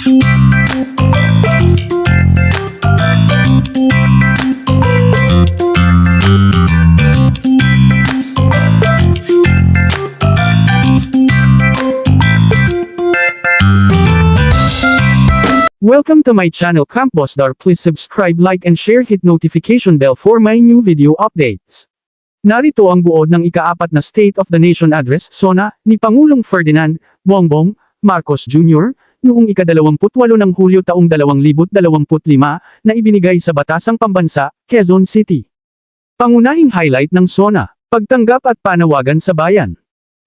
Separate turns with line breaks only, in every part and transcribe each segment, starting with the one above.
Welcome to my channel Camp Boss Dar. Please subscribe, like and share hit notification bell for my new video updates. Narito ang buod ng ikaapat na State of the Nation Address, SONA, ni Pangulong Ferdinand Bongbong Marcos Jr., noong ikadalawamputwalo ng Hulyo taong 2025 na ibinigay sa Batasang Pambansa, Quezon City. Pangunahing highlight ng SONA, pagtanggap at panawagan sa bayan.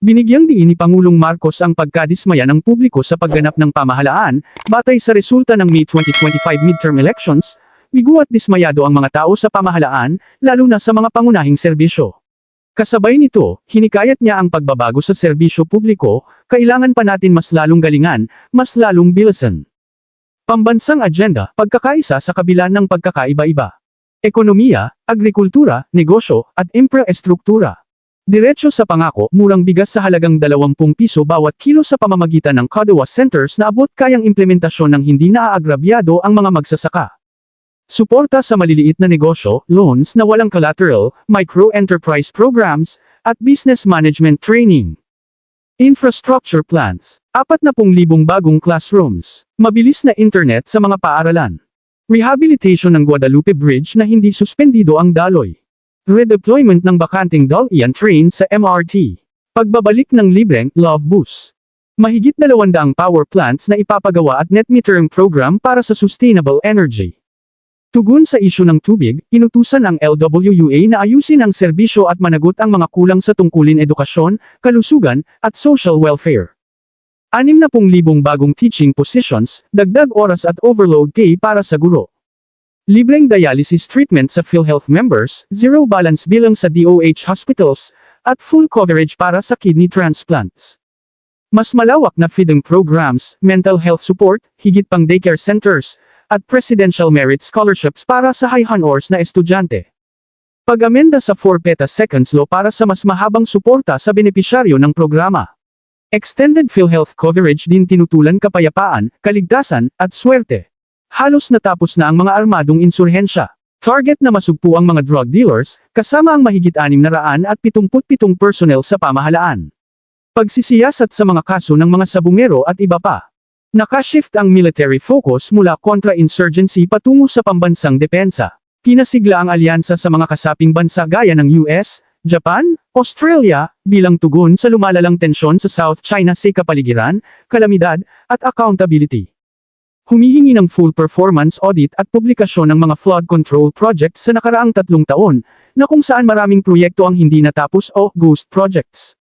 Binigyang diin ni Pangulong Marcos ang pagkadismaya ng publiko sa pagganap ng pamahalaan, batay sa resulta ng May 2025 midterm elections, bigo at dismayado ang mga tao sa pamahalaan, lalo na sa mga pangunahing serbisyo. Kasabay nito, hinikayat niya ang pagbabago sa serbisyo publiko, kailangan pa natin mas lalong galingan, mas lalong bilisan. Pambansang agenda, pagkakaisa sa kabila ng pagkakaiba-iba. Ekonomiya, agrikultura, negosyo, at infraestruktura. Diretso sa pangako, murang bigas sa halagang 20 piso bawat kilo sa pamamagitan ng Kadawa Centers na abot kayang implementasyon ng hindi naaagrabyado ang mga magsasaka. Suporta sa maliliit na negosyo, loans na walang collateral, micro-enterprise programs, at business management training. Infrastructure plans. 40,000 bagong classrooms. Mabilis na internet sa mga paaralan. Rehabilitation ng Guadalupe Bridge na hindi suspendido ang daloy. Redeployment ng bakanting Dalian train sa MRT. Pagbabalik ng libreng Love Bus. Mahigit 200 power plants na ipapagawa at net metering program para sa sustainable energy. Tugon sa isyu ng tubig, inutusan ang LWUA na ayusin ang serbisyo at managot ang mga kulang sa tungkulin edukasyon, kalusugan, at social welfare. 60,000 bagong teaching positions, dagdag oras at overload pay para sa guro. Libreng dialysis treatment sa PhilHealth members, zero balance bilang sa DOH hospitals, at full coverage para sa kidney transplants. Mas malawak na feeding programs, mental health support, higit pang daycare centers, at presidential merit scholarships para sa high honors na estudyante. Pag-amenda sa 4 Peta Seconds Law para sa mas mahabang suporta sa benepisyaryo ng programa. Extended PhilHealth coverage din tinutulan kapayapaan, kaligtasan, at swerte. Halos natapos na ang mga armadong insurhensya. Target na masugpo ang mga drug dealers, kasama ang mahigit 677 personnel sa pamahalaan. Pagsisiyasat sa mga kaso ng mga sabungero at iba pa. Nakashift ang military focus mula contra-insurgency patungo sa pambansang depensa. Pinasigla ang alyansa sa mga kasaping bansa gaya ng US, Japan, Australia, bilang tugon sa lumalalang tensyon sa South China Sea kapaligiran, kalamidad, at accountability. Humihingi ng full performance audit at publikasyon ng mga flood control projects sa nakaraang tatlong taon, na kung saan maraming proyekto ang hindi natapos o ghost projects.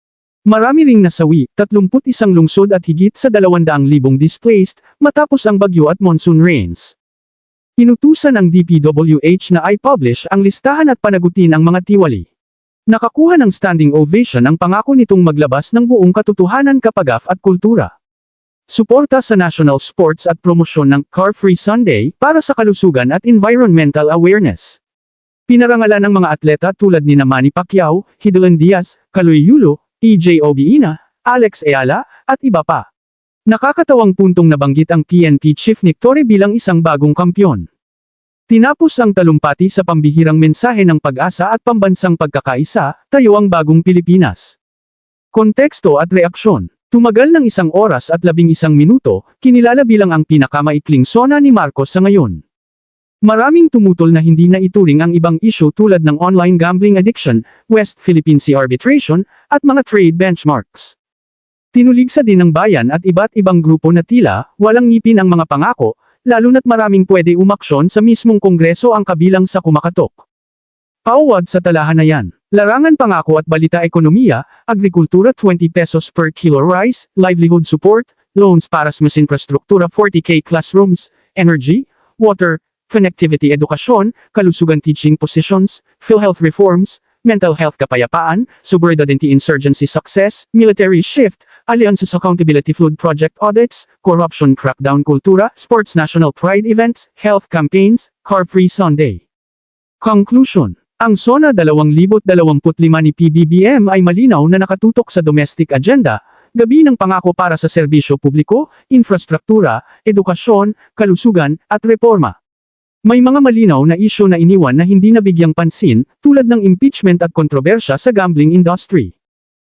Marami ring nasawi, 31 lungsod at higit sa 200,000 displaced, matapos ang bagyo at monsoon rains. Inutusan ng DPWH na i-publish ang listahan at panagutin ang mga tiwali. Nakakuha ng standing ovation ang pangako nitong maglabas ng buong katotohanan kapagaf at kultura. Suporta sa national sports at promosyon ng Car Free Sunday para sa kalusugan at environmental awareness. Pinarangalan ng mga atleta tulad ni Manny Pacquiao, Hidlan Diaz, Kaloy Yulo, EJ Obiina, Alex Eala, at iba pa. Nakakatawang puntong nabanggit ang PNP Chief Nick Torre bilang isang bagong kampyon. Tinapos ang talumpati sa pambihirang mensahe ng pag-asa at pambansang pagkakaisa, tayo ang bagong Pilipinas. Konteksto at reaksyon Tumagal ng isang oras at labing isang minuto, kinilala bilang ang pinakamaikling sona ni Marcos sa ngayon. Maraming tumutol na hindi na ituring ang ibang issue tulad ng online gambling addiction, West Philippine Sea arbitration, at mga trade benchmarks. Tinuligsa din ng bayan at iba't ibang grupo na tila, walang ngipin ang mga pangako, lalo na't maraming pwede umaksyon sa mismong kongreso ang kabilang sa kumakatok. Pauwad sa talahan na yan. Larangan pangako at balita ekonomiya, agrikultura 20 pesos per kilo rice, livelihood support, loans para sa mas infrastruktura 40k classrooms, energy, water, connectivity edukasyon, kalusugan teaching positions, PhilHealth reforms, mental health kapayapaan, subordinate insurgency success, military shift, alliances accountability flood project audits, corruption crackdown kultura, sports national pride events, health campaigns, car-free Sunday. Conclusion ang SONA 2025 ni PBBM ay malinaw na nakatutok sa domestic agenda, gabi ng pangako para sa serbisyo publiko, infrastruktura, edukasyon, kalusugan, at reforma. May mga malinaw na isyo na iniwan na hindi nabigyang pansin, tulad ng impeachment at kontrobersya sa gambling industry.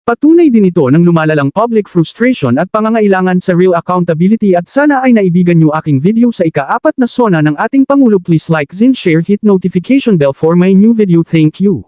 Patunay din ito ng lumalalang public frustration at pangangailangan sa real accountability at sana ay naibigan niyo aking video sa ikaapat na sona ng ating Pangulo please like and share hit notification bell for my new video thank you.